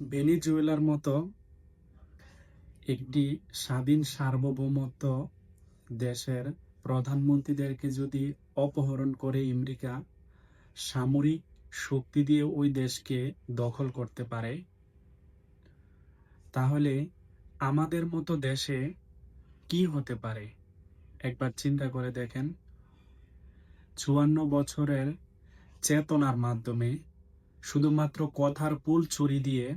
ভেনিজুয়েলার মতো একটি স্বাধীন সার্বভৌমত্ব দেশের প্রধানমন্ত্রীদেরকে যদি অপহরণ করে আমেরিকা, সামরিক শক্তি দিয়ে ওই দেশকে দখল করতে পারে, তাহলে আমাদের মতো দেশে কি হতে পারে? একবার চিন্তা করে দেখেন। চুয়ান্ন বছরের চেতনার মাধ্যমে শুধুমাত্র কথার পুল চুরি দিয়ে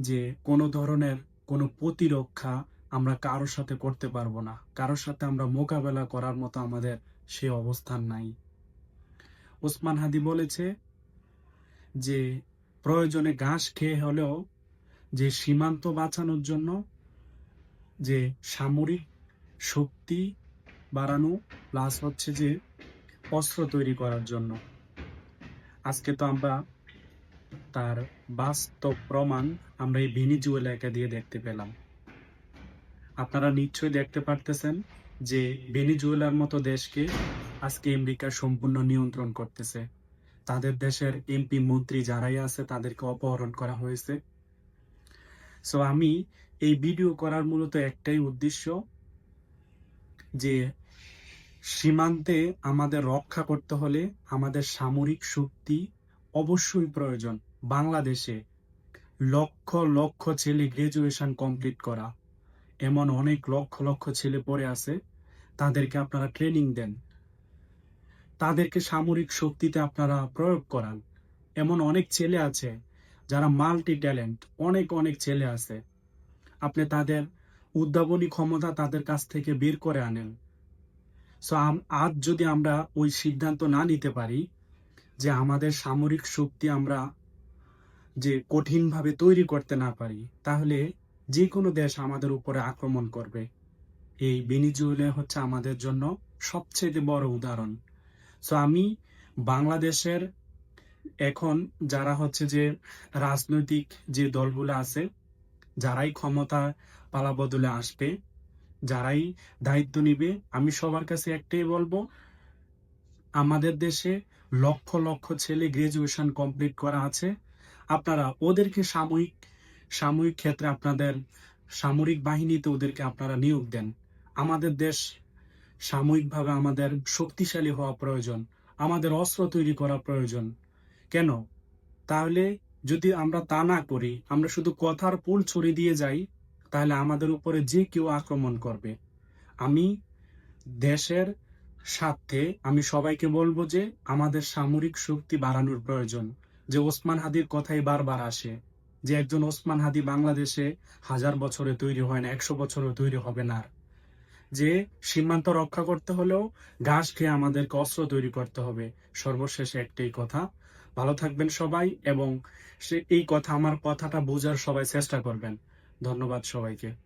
যে কোনো ধরনের কোনো প্রতিরক্ষা আমরা কারোর সাথে করতে পারব না। কারোর সাথে আমরা মোকাবেলা করার মতো আমাদের সে অবস্থান নাই। ওসমান হাদি বলেছে যে, প্রয়োজনে ঘাস খেয়ে হলেও যে সীমান্ত বাঁচানোর জন্য যে সামরিক শক্তি বাড়ানো প্লাস হচ্ছে যে অস্ত্র তৈরি করার জন্য। আজকে তো আমরা তার বাস্তব প্রমাণ আমরা এই ভেনিজুয়েলাকে দিয়ে দেখতে পেলাম। আপনারা নিশ্চয়ই দেখতে পারতেছেন যে ভেনিজুয়েলার মতো দেশকে আজকে আমেরিকা সম্পূর্ণ নিয়ন্ত্রণ করতেছে। তাদের দেশের এমপি, মন্ত্রী যারাই আছে, তাদেরকে অপহরণ করা হয়েছে। সো আমি এই ভিডিও করার মূলত একটাই উদ্দেশ্য যে সীমান্তে আমাদের রক্ষা করতে হলে আমাদের সামরিক শক্তি অবশ্যই প্রয়োজন। বাংলাদেশে লক্ষ লক্ষ ছেলে গ্রাজুয়েশন কমপ্লিট করা, এমন অনেক লক্ষ লক্ষ ছেলে পড়ে আছে, তাদেরকে আপনারা ট্রেনিং দেন। তাদেরকে সামরিক শক্তিতে আপনারা প্রয়োগ করান। এমন অনেক ছেলে আছে যারা মাল্টি ট্যালেন্ট অনেক অনেক ছেলে আছে। আপনি তাদের উদ্ভাবনী ক্ষমতা তাদের কাছ থেকে বের করে আনেন। সো আজ যদি আমরা ওই সিদ্ধান্ত না নিতে পারি যে আমাদের সামরিক শক্তি আমরা যে কঠিনভাবে তৈরি করতে না পারি, তাহলে যে কোনো দেশ আমাদের উপরে আক্রমণ করবে। এই বেনিজুয়েলা হচ্ছে আমাদের জন্য সবচেয়ে বড় উদাহরণ। সো আমি বাংলাদেশের এখন যারা হচ্ছে যে রাজনৈতিক যে দলগুলো আছে, যারাই ক্ষমতা পালা বদলে আসবে, যারাই দায়িত্ব নিবে, আমি সবার কাছে একটাই বলব, আমাদের দেশে লক্ষ লক্ষ ছেলে গ্রাজুয়েশন কমপ্লিট করা আছে আপনারা ওদেরকে সাময়িক সাময়িক ক্ষেত্রে আপনাদের সামরিক বাহিনীতে ওদেরকে আপনারা নিয়োগ দেন। আমাদের দেশ সাময়িকভাবে আমাদের শক্তিশালী হওয়া প্রয়োজন, আমাদের অস্ত্র তৈরি করা প্রয়োজন। কেন? তাহলে যদি আমরা তা না করি, আমরা শুধু কথার পুল ছড়িয়ে দিয়ে যাই, তাহলে আমাদের উপরে যে কেউ আক্রমণ করবে। আমি দেশের স্বার্থে আমি সবাইকে বলব যে আমাদের সামরিক শক্তি বাড়ানোর প্রয়োজন। যে ওসমান হাদির কথাই বারবার আসে, যে একজন ওসমান হাদি বাংলাদেশে হাজার বছরে তৈরি হয় না, একশো বছরে তৈরি হবে না যে সীমান্ত রক্ষা করতে হলেও ঘাস খেয়ে আমাদেরকে অস্ত্র তৈরি করতে হবে, সর্বশেষে একটাই কথা। ভালো থাকবেন সবাই এবং সে এই কথা, আমার কথাটা বোঝার সবাই চেষ্টা করবেন। ধন্যবাদ সবাইকে।